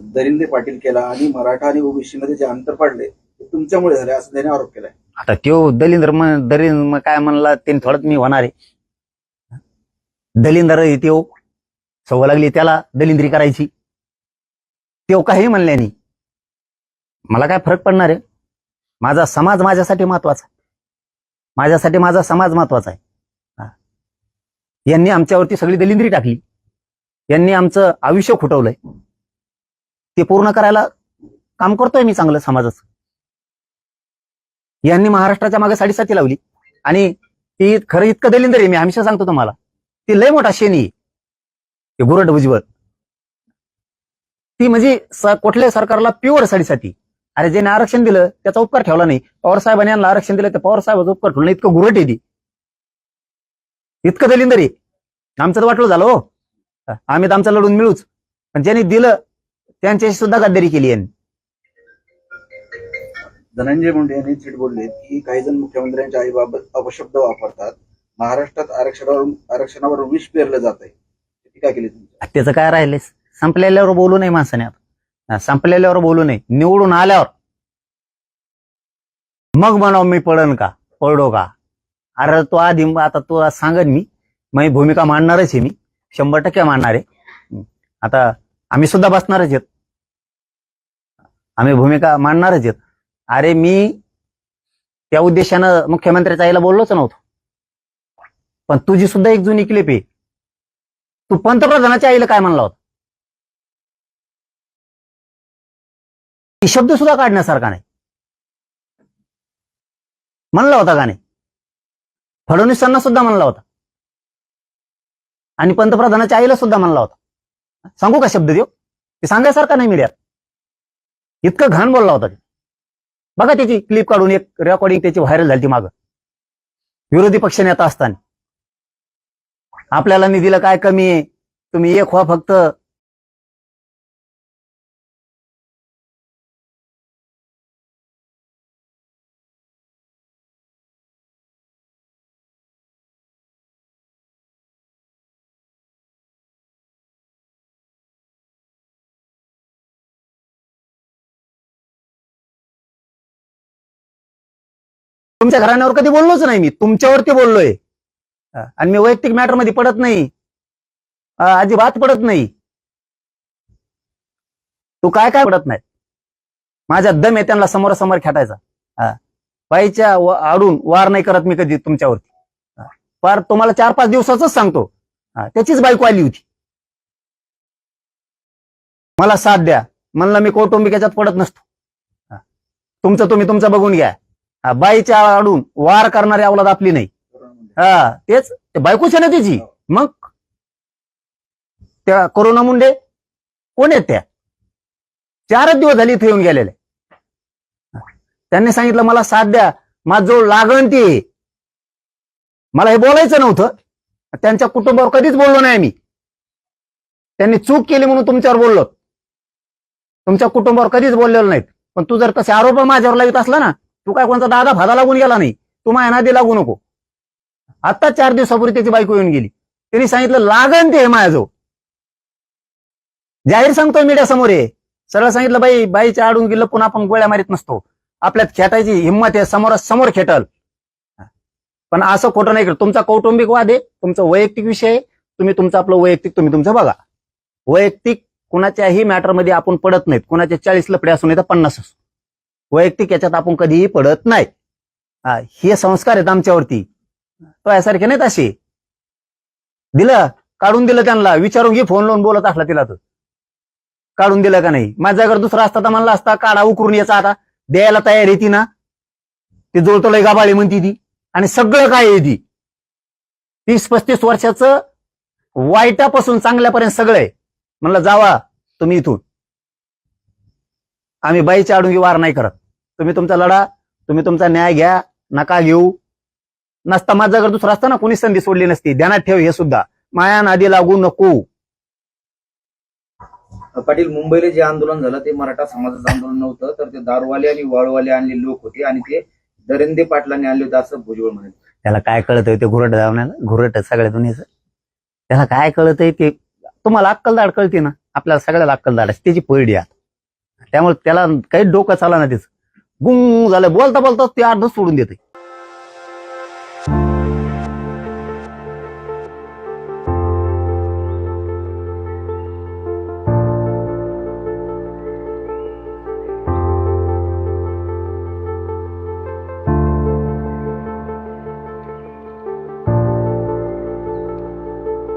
दरिंदे पाटील केला आणि मराठा आणि ओबीसी मध्ये जे अंतर पडले ते तुमच्यामुळे झाले असं त्याने आरोप केलाय. आता त्यो दलिंदर म- काय म्हणला ते थोडंच मी होणार आहे. दलिंदर त्यो सवय लागली त्याला दलिंद्री करायची. त्यो काही म्हणल्यानी मला काय फरक पडणार आहे? माझा समाज माझ्यासाठी महत्त्वाचा आहे. माझ्यासाठी माझा समाज महत्त्वाचा आहे. हा. यांनी आमच्यावरती सगळी दलिंद्री टाकली. यांनी आमचं आयुष्य खुटवलंय. ते पूर्ण करायला काम करतोय मी चांगलं समाजाचं. यांनी महाराष्ट्राच्या मागे साडेसाती लावली. आणि ती खरं इतकं दलिंदर आहे मी हमेशा सांगतो तुम्हाला. ती लय मोठा शेणी आहे. ते गुरट भुजवत ती म्हणजे कुठल्या कुठल्याही सरकारला प्युअर साडेसाती. अरे ज्याने आरक्षण दिलं त्याचा उपकार ठेवला नाही. पवार साहेबांनी यांना आरक्षण दिलं तर पवार साहेबाचा उपकार ठेवला नाही. इतकं गुरट आहे ती. इतकं दलिंदर आहे. आमचं तर वाटलं झालं हो. आम्ही तर आमचं लढून मिळूच. पण ज्यांनी दिलं त्यांच्याशी सुद्धा गद्दारी केली यांनी. धनंजय मुंडे यांनी थेट बोलले की काही जण मुख्यमंत्र्यांच्या आईबाबत अपशब्द वापरतात. महाराष्ट्रात आरक्षणावर आरक्षणावर विष पेरलं जात आहे टीका केली त्याचं काय राहिले संपलेल्यावर बोलू नये माणसाने आता. संपलेल्यावर बोलू नये. निवडून आल्यावर. मग म्हणाव मी पडन का? पडो का? अरे तो आधी आता तो सांगन मी. मी भूमिका मांडणारच आहे मी. शंभर टक्के मांडणार. आहे आता आम्ही सुद्धा बसणारच आहेत. आम्ही भूमिका मांडणारच आहेत. अरे मी त्या उद्देशानं मुख्यमंत्र्याच्या आईला बोललोच नव्हतो. पण तुझी सुद्धा एक जुनी क्लिप आहे. तू पंतप्रधानाच्या आईला काय म्हणला होता? ती शब्द सुद्धा काढण्यासारखा नाही. म्हणला होता का नाही? फडणवीसांना सुद्धा म्हणला होता. आणि पंतप्रधानाच्या आईला सुद्धा म्हणला होता. सांगू का शब्द देव ते सांगायसारखा नाही मीडियात. इतकं घाण बोलला होता ते. बघा त्याची क्लिप काढून एक रेकॉर्डिंग त्याची व्हायरल झाली ती मागं. विरोधी पक्ष नेता असताना. आपल्याला निधीला काय कमी आहे? तुम्ही एक व्हा फक्त. तुमच्या घराण्यावर कधी बोललोच नाही मी. तुमच्यावरती बोललोय. आणि मी वैयक्तिक मॅटरमध्ये पडत नाही. अजिबात पडत नाही. तू काय काय पडत नाही? माझ्या दम आहे त्यांना समोरासमोर खेटायचा. पायच्या बाईच्या आडून वार नाही करत मी कधी तुमच्यावरती. पार फार तुम्हाला चार पाच दिवसाच सांगतो. हा, त्याचीच बायको आली होती. मला साथ द्या. म्हणलं मी कौटुंबिक याच्यात पडत नसतो. तुमचं तुम्ही तुमचं बघून घ्या. बाईच्या आडून वार करणारी अवलाद आपली नाही. हा तेच बायकोच आहे ना त्याची मग? त्या करोना मुंडे? कोण आहेत त्या? चारच दिवस झाली इथे येऊन गेलेले. त्यांनी सांगितलं मला साथ द्या. माझ लागण ती. मला हे बोलायचं नव्हतं. त्यांच्या कुटुंबावर कधीच बोललो नाही मी त्यांनी चूक केली म्हणून तुमच्यावर बोललो. तुमच्या कुटुंबावर कधीच बोललेलो नाहीत. पण तू जर तसे आरोप माझ्यावर लावित असला ना तू काय कोणता दादा भादा लागून गेला नाही? तू माझ्या नादी लागू नको. आता चार दिवसापूर्वी त्याची बायको येऊन गेली. त्यांनी सांगितलं लागण ते माझ्याजवळ. जाहीर सांगतोय मीडिया समोर आहे सरळ सांगितलं बाई बाईच्या आडून गेलं पुन्हा आपण गोळ्या मारीत नसतो. आपल्यात खेटायची हिंमत आहे समोर समोर खेटल. पण असं खोटं नाही करत तुमचा कौटुंबिक वाद आहे तुमचा वैयक्तिक विषय आहे. तुम्ही तुमचं आपलं वैयक्तिक तुम्ही तुमचं बघा. वैयक्तिक कुणाच्याही मॅटरमध्ये आपण पडत नाहीत. कुणाचे चाळीस लपडे असू नाही तर पन्नास असू. वैयक्तिक याच्यात आपण कधीही पडत नाही. हे संस्कार आहेत आमच्यावरती. तो यासारखे नाहीत असे. दिलं काढून दिलं त्यांना. विचारून घे फोन लावून बोलत असला तिला तर. काढून दिलं का नाही? माझ्या घर दुसरा असता तर म्हणला असता काढा उकरून याचा आता. द्यायला तयार आहे ती ना. ती जोडतोय गाबाळी म्हणती ती. आणि सगळं काय आहे ती? तीस पस्तीस वर्षाचं वाईटापासून चांगल्यापर्यंत सगळं आहे. म्हणलं जावा तुम्ही इथून. आम्ही बाईच्या आडून वार नाही करत. तुम्ही तुमचा लढा तुम्ही तुमचा न्याय घ्या नका घेऊ. नसता माझा जर दुसरा असता ना कोणी संधी सोडली नसती. ध्यानात ठेव हे सुद्धा. माया नादी लागू नको. पाटील मुंबईला जे आंदोलन झालं ते मराठा समाजाचं आंदोलन नव्हतं तर ते दारूवाले आणि वाळूवाले आणले लोक होते आणि ते दरिंदे पाटलांनी आणले होते असं भुजबळ म्हणाले. त्याला काय कळत ते घुरट धावण्याला घुरट सगळ्या दुनियेचं. त्याला काय कळत ते? तुम्हाला अक्कल दाड कळते ना? आपल्याला सगळ्याला अक्कल झाडायची त्याची पळडी आहे त्यामुळे त्याला काही डोकं चाला ना त्याचं गुंग झालं. बोलता बोलता ते अर्ध सोडून देते.